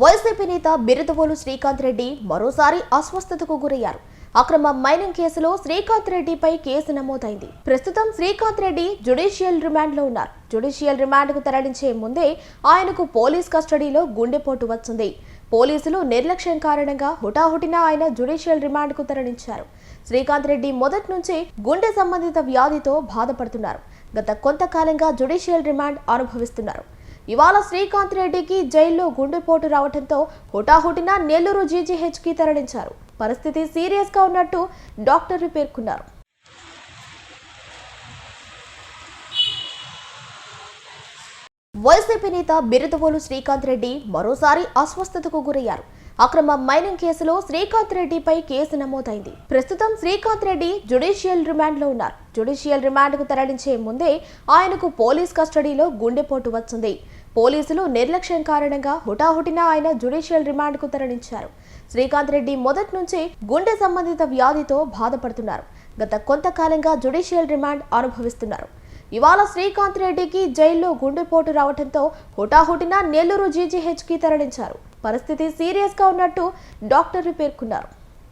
YCP నేత బిరుదవోలు శ్రీకాంత్ రెడ్డి మరోసారి అస్వస్థతకు గురయ్యారు. అక్రమ మైనింగ్ కేసులో శ్రీకాంత్ రెడ్డిపై కేసు నమోదైంది. ప్రస్తుతం శ్రీకాంత్ రెడ్డి జుడిషియల్ రిమాండ్లో ఉన్నారు. జుడిషియల్ రిమాండ్కు తరలించే ముందే ఆయనకు పోలీస్ కస్టడీలో గుండెపోటు వచ్చింది. పోలీసులు నిర్లక్ష్యం కారణంగా హుటాహుటిన ఆయన జుడిషియల్ రిమాండ్కు తరలించారు. శ్రీకాంత్ రెడ్డి మొదటి నుంచి గుండె సంబంధిత వ్యాధితో బాధపడుతున్నారు. గత కొంతకాలంగా జుడిషియల్ రిమాండ్ అనుభవిస్తున్నారు. ఇవాళ శ్రీకాంత్ రెడ్డికి జైల్లో గుండెపోటు రావడంతో హుటాహుటిన నెల్లూరు జీజీహెచ్కి తరలించారు. పరిస్థితి సీరియస్గా ఉన్నట్టు డాక్టర్లు పేర్కొన్నారు. వైసీపీ నేత బిరుదవోలు శ్రీకాంత్ రెడ్డి మరోసారి అస్వస్థతకు గురయ్యారు. అక్రమ మైనింగ్ కేసులో శ్రీకాంత్ రెడ్డిపై కేసు నమోదైంది. ప్రస్తుతం శ్రీకాంత్ రెడ్డి జుడిషియల్ రిమాండ్లో ఉన్నారు. జుడిషియల్ రిమాండ్కు తరలించే ముందే ఆయనకు పోలీస్ కస్టడీలో గుండెపోటు వచ్చింది. పోలీసులు నిర్లక్ష్యం కారణంగా హుటాహుటిన ఆయన జుడిషియల్ రిమాండ్కు తరలించారు. శ్రీకాంత్ రెడ్డి మొదటి నుంచి గుండె సంబంధిత వ్యాధితో బాధపడుతున్నారు. గత కొంతకాలంగా జుడిషియల్ రిమాండ్ అనుభవిస్తున్నారు. ఇవాళ శ్రీకాంత్ రెడ్డికి జైల్లో గుండెపోటు రావడంతో హుటాహుటిన నెల్లూరు జీజీహెచ్కి తరలించారు. పరిస్థితి సీరియస్గా ఉన్నట్టు డాక్టర్లు పేర్కొన్నారు.